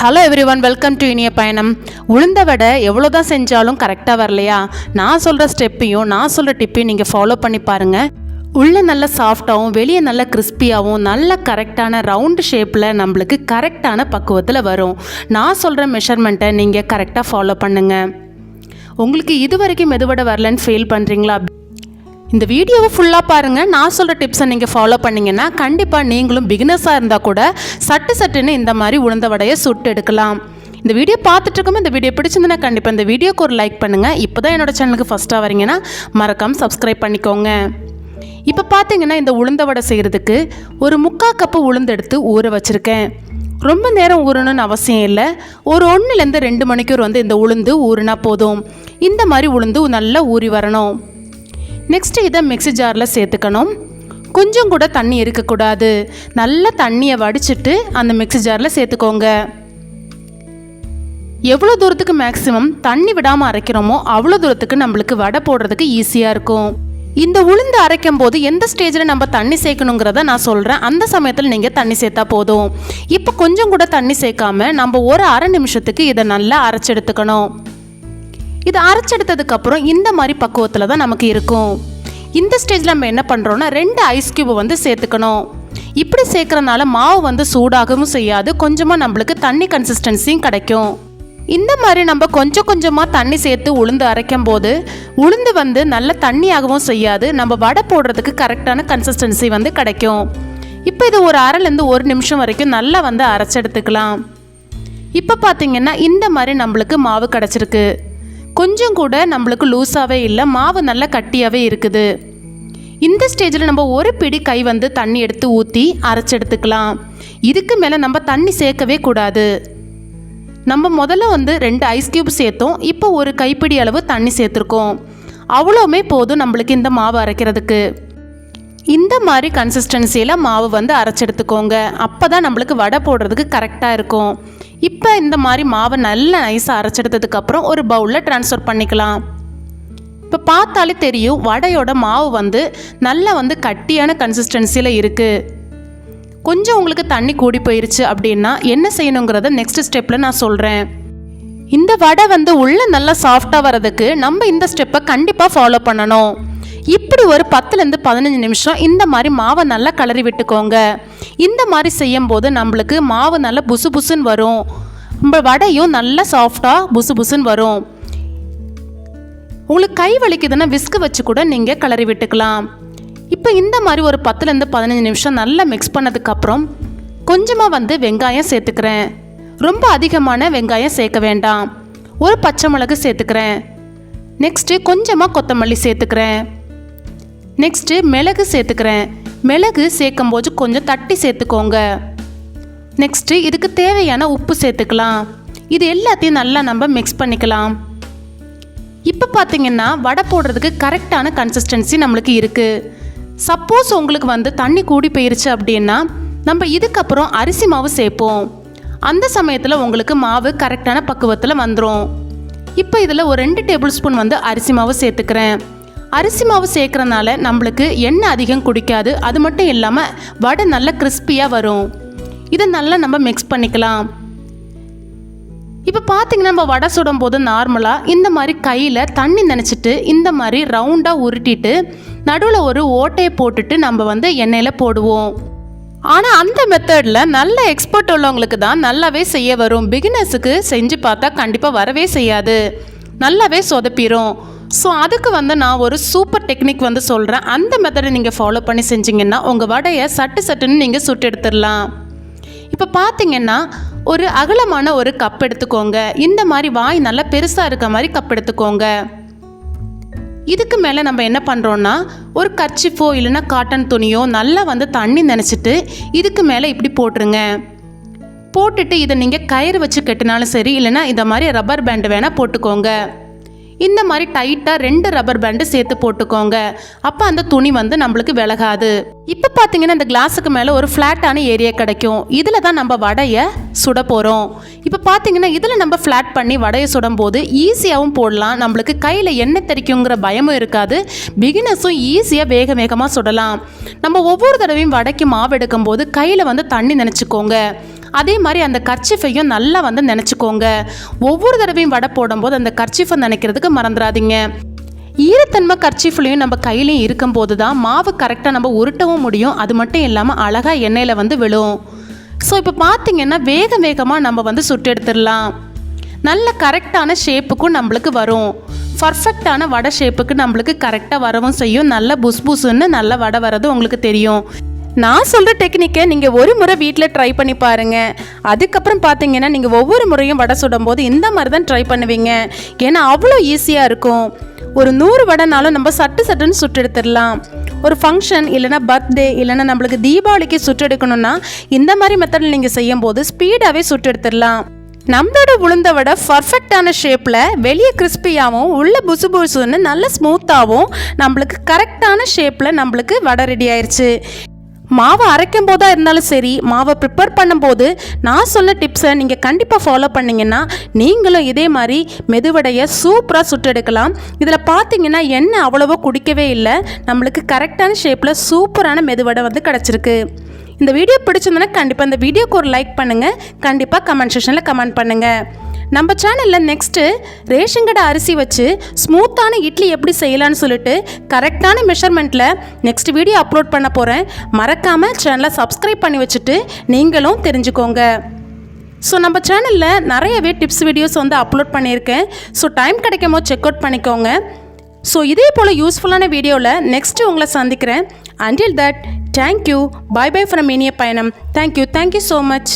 Hello everyone welcome to Iniya Payanam. உளுந்த வடை எவ்வளோ தான் செஞ்சாலும் கரெக்டாக வரலையா? நான் சொல்கிற ஸ்டெப்பையும் நான் சொல்கிற டிப்பையும் நீங்கள் ஃபாலோ பண்ணி பாருங்கள் உள்ளே நல்ல சாஃப்டாகவும் வெளியே நல்ல கிறிஸ்பியாகவும் நல்ல கரெக்டான ரவுண்டு ஷேப்பில் நம்மளுக்கு கரெக்டான பக்குவத்தில் வரும். நான் சொல்கிற மெஷர்மெண்ட்டை நீங்கள் கரெக்டாக ஃபாலோ பண்ணுங்கள் உங்களுக்கு இது வரைக்கும் மெதுவடை வரலன்னு ஃபீல் பண்ணுறீங்களா இந்த வீடியோவை ஃபுல்லாக பாருங்கள் நான் சொல்கிற டிப்ஸை நீங்கள் ஃபாலோ பண்ணிங்கன்னா கண்டிப்பாக நீங்களும் பிகினஸாக இருந்தால் கூட சட்டு சட்டுன்னு இந்த மாதிரி உளுந்த வடையை சுட்டு எடுக்கலாம். இந்த வீடியோ பார்த்துட்ருக்கோம் இந்த வீடியோ பிடிச்சிருந்தனா கண்டிப்பாக இந்த வீடியோக்கு ஒரு லைக் பண்ணுங்கள் இப்போ தான் என்னோட சேனலுக்கு ஃபஸ்ட்டாக வரீங்கன்னா மறக்காமல் சப்ஸ்கிரைப் பண்ணிக்கோங்க. இப்போ பார்த்தீங்கன்னா இந்த உளுந்த வடை செய்கிறதுக்கு ஒரு முக்கால் கப்பு உளுந்து எடுத்து ஊற வச்சுருக்கேன். ரொம்ப நேரம் ஊறணும்னு அவசியம் இல்லை. ஒரு ஒன்றுலேருந்து ரெண்டு மணிக்கூர் வந்து இந்த உளுந்து ஊறினா போதும். இந்த மாதிரி உளுந்து நல்லா ஊறி வரணும். நெக்ஸ்ட்டு இதை மிக்ஸி ஜாரில் சேர்த்துக்கணும். கொஞ்சம் கூட தண்ணி இருக்கக்கூடாது. நல்லா தண்ணியை வடிச்சிட்டு அந்த மிக்ஸி ஜாரில் சேர்த்துக்கோங்க. எவ்வளோ தூரத்துக்கு மேக்ஸிமம் தண்ணி விடாமல் அரைக்கிறோமோ அவ்வளோ தூரத்துக்கு நம்மளுக்கு வடை போடுறதுக்கு ஈஸியாக இருக்கும். இந்த உளுந்து அரைக்கும் போது எந்த ஸ்டேஜில் நம்ம தண்ணி சேர்க்கணுங்கிறத நான் சொல்கிறேன் அந்த சமயத்தில் நீங்கள் தண்ணி சேர்த்தா போதும். இப்போ கொஞ்சம் கூட தண்ணி சேர்க்காம நம்ம ஒரு அரை நிமிஷத்துக்கு இதை நல்லா அரைச்செடுத்துக்கணும் இது அரைச்செடுத்ததுக்கு அப்புறம் இந்த மாதிரி பக்குவத்தில் தான் நமக்கு இருக்கும். இந்த ஸ்டேஜில் நம்ம என்ன பண்ணுறோன்னா ரெண்டு ஐஸ் கியூபை வந்து சேர்த்துக்கணும். இப்படி சேர்க்குறனால மாவு வந்து சூடாகவும் செய்யாது கொஞ்சமாக நம்மளுக்கு தண்ணி கன்சிஸ்டன்சியும் கிடைக்கும். இந்த மாதிரி நம்ம கொஞ்சம் கொஞ்சமாக தண்ணி சேர்த்து உளுந்து அரைக்கும் போது உளுந்து வந்து நல்ல தண்ணியாகவும் செய்யாது நம்ம வடை போடுறதுக்கு கரெக்டான கன்சிஸ்டன்சி வந்து கிடைக்கும். இப்போ இது ஒரு அரைலேருந்து ஒரு நிமிஷம் வரைக்கும் நல்லா வந்து அரைச்செடுத்துக்கலாம். இப்போ பார்த்தீங்கன்னா இந்த மாதிரி நம்மளுக்கு மாவு கிடச்சிருக்கு. கொஞ்சம் கூட நம்மளுக்கு லூஸாகவே இல்லை மாவு நல்லா கட்டியாகவே இருக்குது. இந்த ஸ்டேஜில் நம்ம ஒரு பிடி கை வந்து தண்ணி எடுத்து ஊற்றி அரைச்செடுத்துக்கலாம் இதுக்கு மேலே நம்ம தண்ணி சேர்க்கவே கூடாது. நம்ம முதல்ல வந்து ரெண்டு ஐஸ் கியூப் சேர்த்தோம். இப்போ ஒரு கைப்பிடி அளவு தண்ணி சேர்த்துருக்கோம். அவ்வளோவுமே போதும் நம்மளுக்கு இந்த மாவு அரைக்கிறதுக்கு. இந்த மாதிரி கன்சிஸ்டன்சியில் மாவு வந்து அரைச்செடுத்துக்கோங்க அப்போ தான் நம்மளுக்கு வடை போடுறதுக்கு கரெக்டாக இருக்கும். இப்போ இந்த மாதிரி மாவை நல்லா நைஸாக அரைச்செடுத்ததுக்கப்புறம் ஒரு பவுலில் ட்ரான்ஸ்ஃபர் பண்ணிக்கலாம். இப்போ பார்த்தாலே தெரியும் வடையோட மாவு வந்து நல்லா வந்து கட்டியான கன்சிஸ்டன்சியில் இருக்குது கொஞ்சம் உங்களுக்கு தண்ணி கூடி போயிருச்சு அப்படின்னா என்ன செய்யணுங்கிறத நெக்ஸ்ட் ஸ்டெப்பில் நான் சொல்கிறேன் இந்த வடை வந்து உள்ளே நல்லா சாஃப்டாக வரதுக்கு நம்ம இந்த ஸ்டெப்பை கண்டிப்பாக ஃபாலோ பண்ணணும். இப்படி ஒரு பத்துலேருந்து பதினஞ்சு நிமிஷம் இந்த மாதிரி மாவை நல்லா கிளறி விட்டுக்கோங்க. இந்த மாதிரி செய்யும் போது நம்மளுக்கு மாவு நல்லா புசு புசுன்னு வரும். நம்ம வடையும் நல்லா சாஃப்டாக புசு புசுன்னு வரும். உங்களுக்கு கை வலிக்குதுன்னா விஸ்கு வச்சு கூட நீங்கள் கிளறி விட்டுக்கலாம். இப்போ இந்த மாதிரி ஒரு பத்துலேருந்து பதினஞ்சு நிமிஷம் நல்லா மிக்ஸ் பண்ணதுக்கப்புறம் கொஞ்சமாக வந்து வெங்காயம் சேர்த்துக்கிறேன். ரொம்ப அதிகமான வெங்காயம் சேர்க்க வேண்டாம். ஒரு பச்சை மிளகு சேர்த்துக்கிறேன். நெக்ஸ்ட்டு கொஞ்சமாக கொத்தமல்லி சேர்த்துக்கிறேன். நெக்ஸ்ட்டு மிளகு சேர்த்துக்கிறேன். மிளகு சேர்க்கும் போது கொஞ்சம் தட்டி சேர்த்துக்கோங்க. நெக்ஸ்ட்டு இதுக்கு தேவையான உப்பு சேர்த்துக்கலாம். இது எல்லாத்தையும் நல்லா நம்ம மிக்ஸ் பண்ணிக்கலாம். இப்போ பார்த்தீங்கன்னா வடை போடுறதுக்கு கரெக்டான கன்சிஸ்டன்சி நம்மளுக்கு இருக்குது சப்போஸ் உங்களுக்கு வந்து தண்ணி கூடி போயிருச்சு அப்படின்னா நம்ம இதுக்கப்புறம் அரிசி மாவு சேர்ப்போம். அந்த சமயத்தில் உங்களுக்கு மாவு கரெக்டான பக்குவத்தில் வந்துடும் இப்போ இதில் ஒரு ரெண்டு டேபிள் ஸ்பூன் வந்து அரிசி மாவு சேர்த்துக்கிறேன். அரிசி மாவு சேர்க்குறனால நம்மளுக்கு எண்ணெய் அதிகம் குடிக்காது. அது மட்டும் இல்லாமல் வடை நல்லா கிறிஸ்பியாக வரும். இதை நல்லா நம்ம மிக்ஸ் பண்ணிக்கலாம். இப்போ பார்த்தீங்கன்னா நம்ம வடை சுடும் போது நார்மலாக இந்த மாதிரி கையில் தண்ணி நினச்சிட்டு இந்த மாதிரி ரவுண்டாக உருட்டிட்டு நடுவில் ஒரு ஓட்டையை போட்டுட்டு நம்ம வந்து எண்ணெயில் போடுவோம். ஆனால் அந்த மெத்தடில் நல்ல எக்ஸ்பர்ட் உள்ளவங்களுக்கு தான் நல்லாவே செய்ய வரும். பிகினர்ஸுக்கு செஞ்சு பார்த்தா கண்டிப்பாக வரவே செய்யாது. நல்லாவே சொதப்பிடும் ஸோ அதுக்கு வந்து நான் ஒரு சூப்பர் டெக்னிக் வந்து சொல்கிறேன் அந்த மெத்தடை நீங்கள் ஃபாலோ பண்ணி செஞ்சீங்கன்னா உங்கள் வடையை சட்டு சட்டுன்னு நீங்கள் சுட்டு எடுத்துடலாம். இப்போ பார்த்தீங்கன்னா ஒரு அகலமான ஒரு கப் எடுத்துக்கோங்க. இந்த மாதிரி வாய் நல்லா பெருசாக இருக்க மாதிரி கப் எடுத்துக்கோங்க. இதுக்கு மேலே நம்ம என்ன பண்ணுறோன்னா ஒரு கர்ச்சிஃபோ இல்லைன்னா காட்டன் துணியோ நல்லா வந்து தண்ணி நினச்சிட்டு இதுக்கு மேலே இப்படி போட்டுருங்க. போட்டுட்டு இதை நீங்கள் கயிறு வச்சு கட்டினாலும் சரி இல்லைன்னா இந்த மாதிரி ரப்பர் பேண்டு வேணால் போட்டுக்கோங்க. இந்த மாதிரி டைட்டாக ரெண்டு ரப்பர் பேண்டு சேர்த்து போட்டுக்கோங்க. அப்போ அந்த துணி வந்து நம்மளுக்கு விலகாது. இப்போ பார்த்தீங்கன்னா இந்த கிளாஸுக்கு மேலே ஒரு ஃப்ளாட்டான ஏரியா கிடைக்கும். இதில் தான் நம்ம வடையை சுட போகிறோம் இப்போ பார்த்தீங்கன்னா இதில் நம்ம ஃப்ளாட் பண்ணி வடையை சுடும் போது ஈஸியாகவும் போடலாம். நம்மளுக்கு கையில் எண்ணெய் தெரிக்குங்கிற பயமும் இருக்காது. பிகினர்ஸும் ஈஸியாக வேக வேகமாக சுடலாம். நம்ம ஒவ்வொரு தடவையும் வடைக்கு மாவு எடுக்கும் போது கையில் வந்து தண்ணி நினச்சிக்கோங்க. அதே மாதிரி அந்த கர்ச்சிஃபையும் நல்லா வந்து நினச்சிக்கோங்க. ஒவ்வொரு தடவையும் வடை போடும்போது அந்த கர்ச்சிஃபை நினைக்கிறதுக்கு மறந்துடாதீங்க ஈரத்தன்மை கர்ச்சிஃப்லையும் நம்ம கையிலையும் இருக்கும்போது தான் மாவு கரெக்டாக நம்ம உருட்டவும் முடியும். அது மட்டும் இல்லாமல் அழகாக எண்ணெயில் வந்து விழும். ஸோ இப்போ பார்த்தீங்கன்னா வேக வேகமாக நம்ம வந்து சுட்டு எடுத்துடலாம். நல்ல கரெக்டான ஷேப்புக்கும் நம்மளுக்கு வரும். பர்ஃபெக்டான வடை ஷேப்புக்கு நம்மளுக்கு கரெக்டாக வரவும் செய்யும். நல்ல புஸ் புஸ்ன்னு நல்ல வடை வர்றது உங்களுக்கு தெரியும். நான் சொல்கிற டெக்னிக்கை நீங்கள் ஒரு முறை வீட்டில் ட்ரை பண்ணி பாருங்கள் அதுக்கப்புறம் பார்த்தீங்கன்னா நீங்கள் ஒவ்வொரு முறையும் வடை சுடும்போது இந்த மாதிரி தான் ட்ரை பண்ணுவீங்க. ஏன்னா அவ்வளோ ஈஸியாக இருக்கும். ஒரு நூறு வடைனாலும் நம்ம சட்டு சட்டுன்னு சுட்டு எடுத்துடலாம். ஒரு ஃபங்க்ஷன் இல்லைனா பர்த்டே இல்லைனா நம்மளுக்கு தீபாவளிக்கு சுட்டெடுக்கணும்னா இந்த மாதிரி மெத்தடில் நீங்கள் செய்யும்போது ஸ்பீடாகவே சுட்டு எடுத்துடலாம். நம்மளோட உளுந்த வடை பர்ஃபெக்டான ஷேப்பில் வெளியே கிறிஸ்பியாகவும் உள்ள புசு புசுன்னு நல்ல ஸ்மூத்தாகவும் நம்மளுக்கு கரெக்டான ஷேப்பில் நம்மளுக்கு வடை ரெடி ஆயிடுச்சு மாவை அரைக்கும் போதாக இருந்தாலும் சரி மாவை ப்ரிப்பேர் பண்ணும்போது நான் சொன்ன டிப்ஸை நீங்கள் கண்டிப்பாக ஃபாலோ பண்ணிங்கன்னா நீங்களும் இதே மாதிரி மெதுவடையை சூப்பராக சுட்டெடுக்கலாம் இதில் பார்த்தீங்கன்னா எண்ணெய் அவ்வளவோ குடிக்கவே இல்லை. நம்மளுக்கு கரெக்டான ஷேப்பில் சூப்பரான மெதுவடை வந்து கிடச்சிருக்கு. இந்த வீடியோ பிடிச்சிருந்தோன்னா கண்டிப்பாக இந்த வீடியோக்கு ஒரு லைக் பண்ணுங்கள் கண்டிப்பாக கமெண்ட் செஷனில் கமெண்ட் பண்ணுங்கள் நம்ம சேனலில் நெக்ஸ்ட்டு ரேஷன் கடை அரிசி வச்சு ஸ்மூத்தான இட்லி எப்படி செய்யலான்னு சொல்லிட்டு கரெக்டான மெஷர்மெண்ட்டில் நெக்ஸ்ட் வீடியோ அப்லோட் பண்ண போகிறேன் மறக்காமல் சேனலை சப்ஸ்கிரைப் பண்ணி வச்சுட்டு நீங்களும் தெரிஞ்சுக்கோங்க. ஸோ நம்ம சேனலில் நிறையவே டிப்ஸ் வீடியோஸ் வந்து அப்லோட் பண்ணியிருக்கேன். ஸோ டைம் கிடைக்கும் போது செக் அவுட் பண்ணிக்கோங்க. ஸோ இதே போல் யூஸ்ஃபுல்லான வீடியோவில் நெக்ஸ்ட்டு உங்களை சந்திக்கிறேன். Until that thank you bye bye from Iniya Payanam. Thank you thank you so much